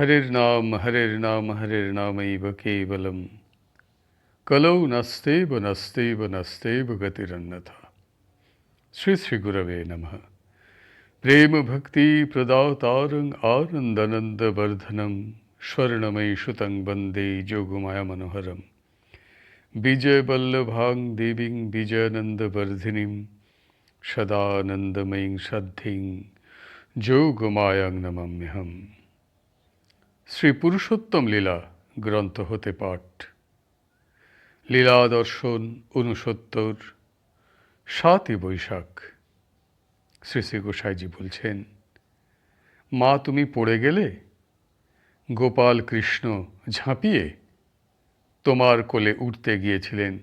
हरिर्नाम हरिर्नाम हरिर्नामैव केवलम। कलौ नस्तेव नस्तेव नस्तेव गतिरन्नथा। श्री श्री गुरवे नम। प्रेम भक्ति प्रदातारंग आनंदनंद वर्धनम स्वर्णमय सुतंग वंदे जोगुमाया मनोहरम विजय बल्लभांग देवी विजयनंद वर्धिनी सदानंदमयी श्रद्धि जोगमायांग नमम्यहम শ্রী পুরুষোত্তম লীলা গ্রন্থ হতে পাঠ। লীলা দর্শন উনসত্তর সাতই বৈশাখ। শ্রী শ্রী গোসাইজি বলছেন, মা, তুমি পড়ে গেলে গোপাল কৃষ্ণ ঝাঁপিয়ে তোমার কোলে উঠতে গিয়েছিলেন।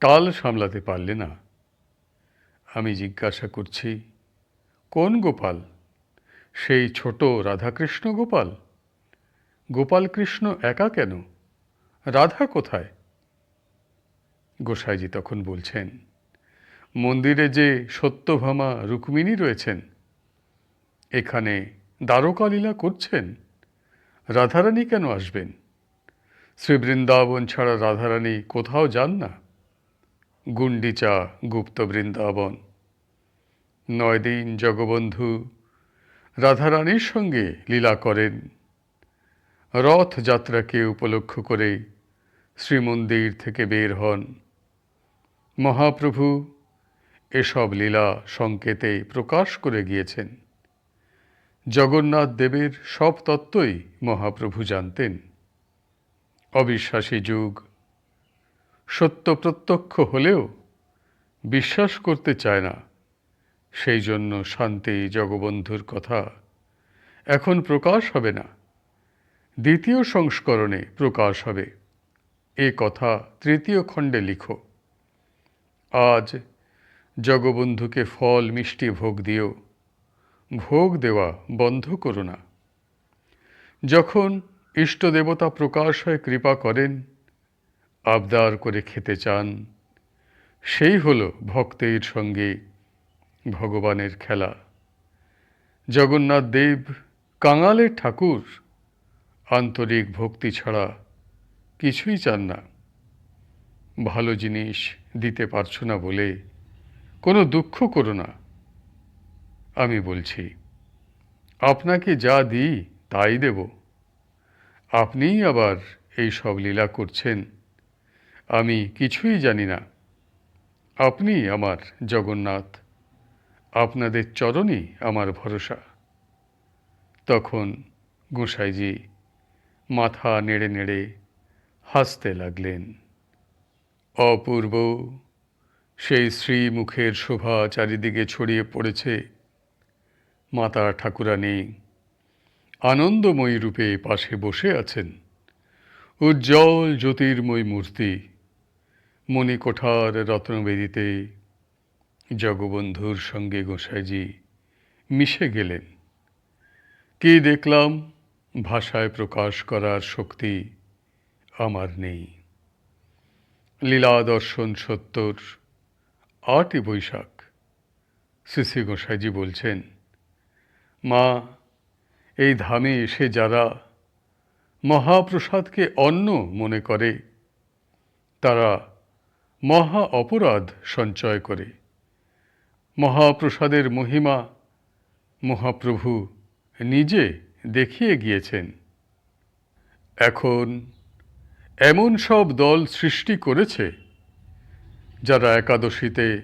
টাল সামলাতে পারলে না। আমি জিজ্ঞাসা করছি, কোন গোপাল? সেই ছোট রাধাকৃষ্ণ গোপাল? গোপাল কৃষ্ণ একা কেন? রাধা কোথায়? গোসাইজি তখন বলছেন, মন্দিরে যে সত্যভামা রুক্মিণী রয়েছেন, এখানে দ্বারকালীলা করছেন, রাধারানী কেন আসবেন? শ্রী বৃন্দাবন ছাড়া রাধারানী কোথাও যান না। গুন্ডিচা গুপ্ত বৃন্দাবন। নয় দিন জগবন্ধু রাধারানীর সঙ্গে লীলা করেন। রথযাত্রাকে উপলক্ষ করে শ্রীমন্দির থেকে বের হন। মহাপ্রভু এসব লীলা সংকেতে প্রকাশ করে গিয়েছেন। জগন্নাথ দেবের সব তত্ত্বই মহাপ্রভু জানতেন। অবিশ্বাসী যুগ। সত্য প্রত্যক্ষ হলেও বিশ্বাস করতে চায় না। সেই জন্য শান্তি জগবন্ধুর কথা এখন প্রকাশ হবে না। দ্বিতীয় সংস্করণে প্রকাশ হবে। এ কথা তৃতীয় খণ্ডে লিখো। আজ জগবন্ধুকে ফল মিষ্টি ভোগ দিও, ভোগ দেওয়া বন্ধ করো না। যখন ইষ্ট দেবতা প্রকাশ হয় কৃপা করেন, আবদার করে খেতে চান, সেই হল ভক্তের সঙ্গে ভগবানের খেলা। জগন্নাথ দেব কাঙালের ঠাকুর আন্তরিক ভক্তি ছাড়া কিছুই চান না। ভালো জিনিস দিতে পারছ না বলে কোনো দুঃখ করো না। আমি বলছি, আপনাকে যা দিই তাই দেব। আপনিই আবার এই সব লীলা করছেন, আমি কিছুই জানি না। আপনি আমার জগন্নাথ, আপনাদের চরণই আমার ভরসা। তখন গোসাইজি মাথা নেড়ে নেড়ে হাসতে লাগলেন। অপূর্ব, সেই শ্রীমুখের শোভা চারিদিকে ছড়িয়ে পড়েছে। মাতা ঠাকুরানী আনন্দময়ী রূপে পাশে বসে আছেন। উজ্জ্বল জ্যোতির্ময় মূর্তি, মণিকোঠার রত্নবেদিতে জগবন্ধুর সঙ্গে গোসাইজি মিশে গেলেন। কি দেখলাম? ভাষায় প্রকাশ করার শক্তি আমার নেই। লীলা দর্শন সত্তর, আটই বৈশাখ। শ্রী গোসাইজি বলছেন, মা, এই ধামে এসে যারা মহাপ্রসাদকে অন্ন মনে করে, তারা মহা অপরাধ সঞ্চয় করে। মহাপ্রসাদের মহিমা মহাপ্রভু নিজে দেখিয়ে গিয়েছেন। এখন এমন সব দল সৃষ্টি করেছে যারা একাদশীতে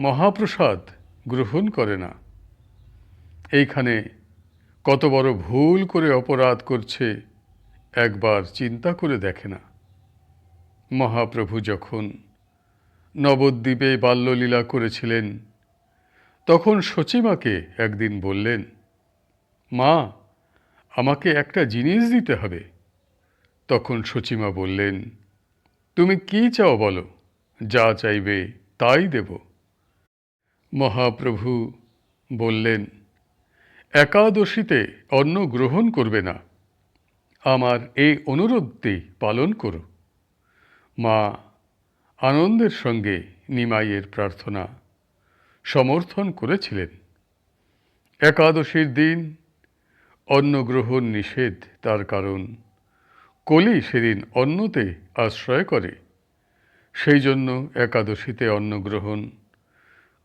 মহাপ্রসাদ গ্রহণ করে না। এইখানে কত বড় ভুল করে অপরাধ করছে একবার চিন্তা করে দেখে না। মহাপ্রভু যখন নবদ্বীপে বাল্যলীলা করেছিলেন, তখন সচিমাকে একদিন বললেন মা, আমাকে একটা জিনিস দিতে হবে। তখন সচিমা বললেন, তুমি কি চাও বলো? যা চাইবে তাই দেব। মহাপ্রভু বললেন, একাদশীতে অন্ন গ্রহণ করবে না। আমার এই অনুরোধটি পালন করো। মা, আনন্দের সঙ্গে নিমাইয়ের প্রার্থনা সমর্থন করেছিলেন। একাদশীর দিন অন্ন গ্রহণ নিষেধ তার কারণ। কলি সেদিন অন্নতে আশ্রয় করে, সেই জন্য একাদশীতে অন্ন গ্রহণ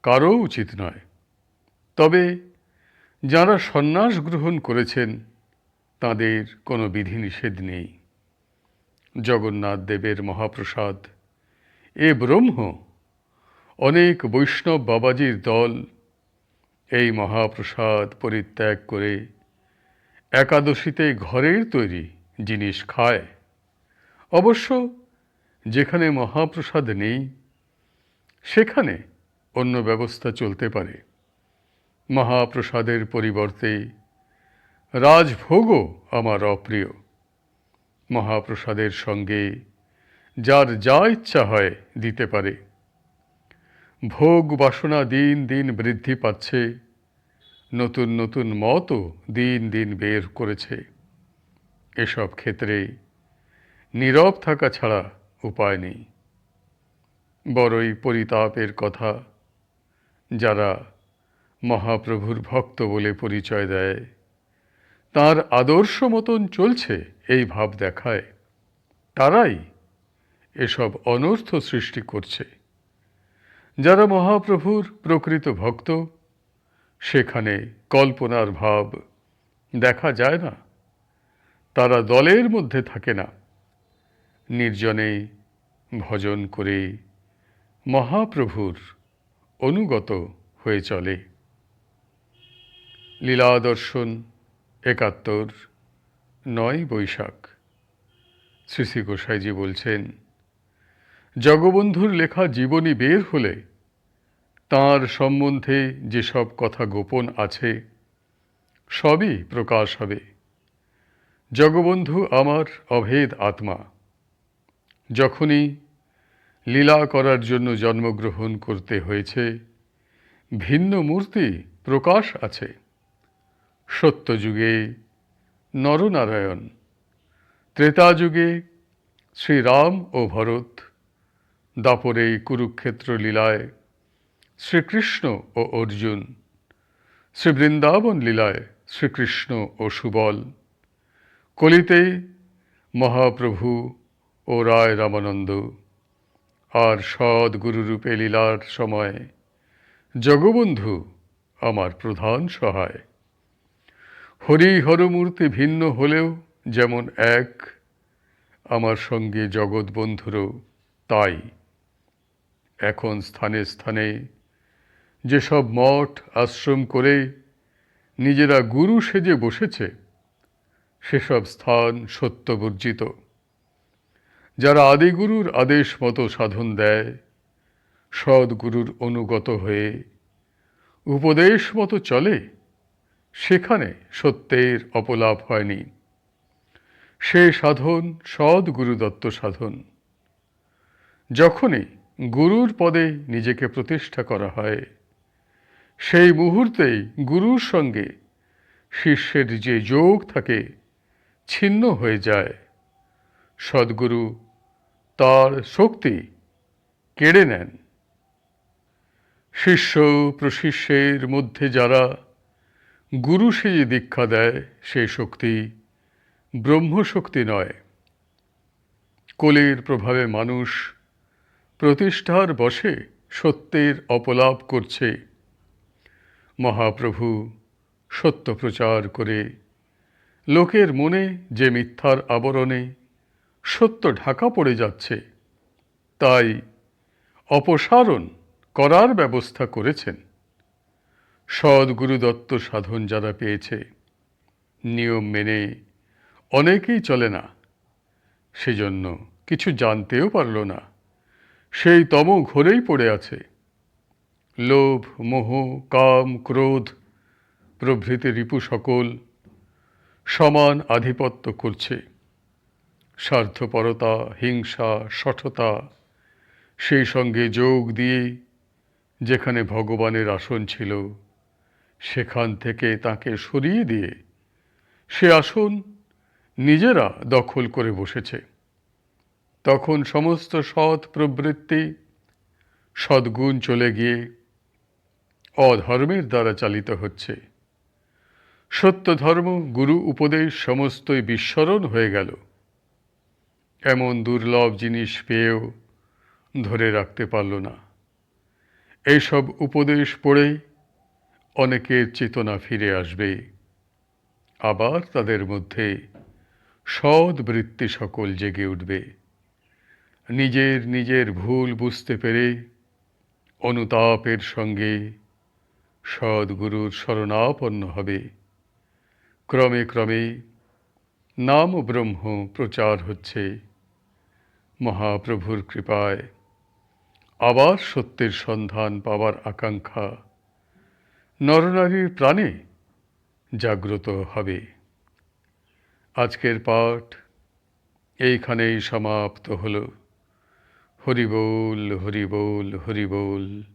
কারও উচিত নয়। তবে যারা সন্ন্যাস গ্রহণ করেছেন, তাদের কোনো বিধিনিষেধ নেই। জগন্নাথ দেবের মহাপ্রসাদ, এ ব্রহ্ম অনেক বৈষ্ণব বাবাজির দল, এই মহাপ্রসাদ পরিত্যাগ করে একাদশীতে ঘরের তৈরি জিনিস খায়। অবশ্য যেখানে মহাপ্রসাদ নেই, সেখানে অন্য ব্যবস্থা চলতে পারে। মহাপ্রসাদের পরিবর্তে রাজভোগও আমার অপ্রিয়। মহাপ্রসাদের সঙ্গে যার যা ইচ্ছা হয় দিতে পারে। ভোগ বাসনা দিন দিন বৃদ্ধি পাচ্ছে। নতুন নতুন মতও দিন দিন বের করেছে। এসব ক্ষেত্রে নীরব থাকা ছাড়া উপায় নেই। বড়ই পরিতাপের কথা যারা মহাপ্রভুর ভক্ত বলে পরিচয় দেয়, তার আদর্শ মতন চলছে এই ভাব দেখায়। তারাই এসব অনর্থ সৃষ্টি করছে। যারা মহাপ্রভুর প্রকৃত ভক্ত সেখানে কল্পনার ভাব দেখা যায় না। তারা দলের মধ্যে থাকে না। নির্জনে ভজন করে মহাপ্রভুর অনুগত হয়ে চলে। লীলা দর্শন একাত্তর, নয় বৈশাখ। শ্রী শ্রী গোসাইজি বলছেন, জগবন্ধুর লেখা জীবনী বের হলে তার সম্বন্ধে যেসব কথা গোপন আছে, সবই প্রকাশ হবে। জগবন্ধু আমার অভেদ আত্মা। যখনই লীলা করার জন্য জন্মগ্রহণ করতে হয়েছে, ভিন্ন মূর্তি প্রকাশ আছে। সত্যযুগে নরনারায়ণ, ত্রেতাযুগে শ্রীরাম ও ভরত, দাপরে কুরুক্ষেত্র লীলায় শ্রীকৃষ্ণ ও অর্জুন। শ্রীবৃন্দাবন লীলায় শ্রীকৃষ্ণ ও সুবল। কলিতে মহাপ্রভু ও রায় রামানন্দ। আর সৎ গুরুরূপে লীলার সময় জগবন্ধু আমার প্রধান সহায়। হরি হরমূর্তি ভিন্ন হলেও যেমন এক, আমার সঙ্গে জগৎবন্ধুরও তাই। এখন স্থানে স্থানে যেসব মঠ, আশ্রম করে নিজেরা গুরু সেজে বসেছে, সেসব স্থান সত্যবর্জিত যারা আদিগুরুর আদেশ মতো সাধন দেয়, সদ্গুরুর অনুগত হয়ে উপদেশ মতো চলে, সেখানে সত্যের অপলাপ হয়নি। সে সাধন সৎ গুরুদত্ত সাধন। যখনই গুরুর পদে নিজেকে প্রতিষ্ঠা করা হয় সেই মুহূর্তেই গুরুর সঙ্গে শিষ্যের যে যোগ থাকে, ছিন্ন হয়ে যায়। সদ্গুরু তার শক্তি কেড়ে নেন। শিষ্য প্রশিষ্যের মধ্যে যারা গুরু সেজে দীক্ষা দেয় সেই শক্তি ব্রহ্মশক্তি নয়। কোলের প্রভাবে মানুষ প্রতিষ্ঠার বসে সত্যের অপলাপ করছে। মহাপ্রভু, সত্য প্রচার করে। লোকের মনে যে মিথ্যার আবরণে সত্য ঢাকা পড়ে যাচ্ছে, তাই অপসারণ করার ব্যবস্থা করেছেন। সদ্গুরু দত্ত সাধন যারা পেয়েছে, নিয়ম মেনে অনেকেই চলে না। সেজন্য কিছু জানতেও পারল না। সেই তম ঘোরেই পড়ে আছে। লোভ, মোহ, কাম, ক্রোধ প্রভৃতি রিপু সকল সমান আধিপত্য করছে। স্বার্থপরতা, হিংসা, সঠতা সেই সঙ্গে যোগ দিয়ে যেখানে ভগবানের আসন ছিল, সেখান থেকে তাকে সরিয়ে দিয়ে সে আসন নিজেরা দখল করে বসেছে। তখন সমস্ত সৎ প্রবৃত্তি, সদ্গুণ চলে গিয়ে অধর্মের দ্বারা চালিত হচ্ছে। সত্য ধর্ম গুরু, উপদেশ সমস্তই বিস্মরণ হয়ে গেল। এমন দুর্লভ জিনিস পেয়েও ধরে রাখতে পারল না। এইসব উপদেশ পড়েই অনেকের চেতনা ফিরে আসবে। আবার তাদের মধ্যে সৎ বৃত্তি সকল জেগে উঠবে। নিজের নিজের ভুল বুঝতে পেরে অনুতাপের সঙ্গে সদ্গুরুর শরণাপন্ন হবে। ক্রমে ক্রমে নাম ব্রহ্ম প্রচার হচ্ছে। মহাপ্রভুর কৃপায় আবার সত্যের সন্ধান পাওয়ার আকাঙ্ক্ষা নরনারীর প্রাণে জাগ্রত হবে। আজকের পাঠ এইখানেই সমাপ্ত হল। হরিবোল হরিবোল হরিবোল।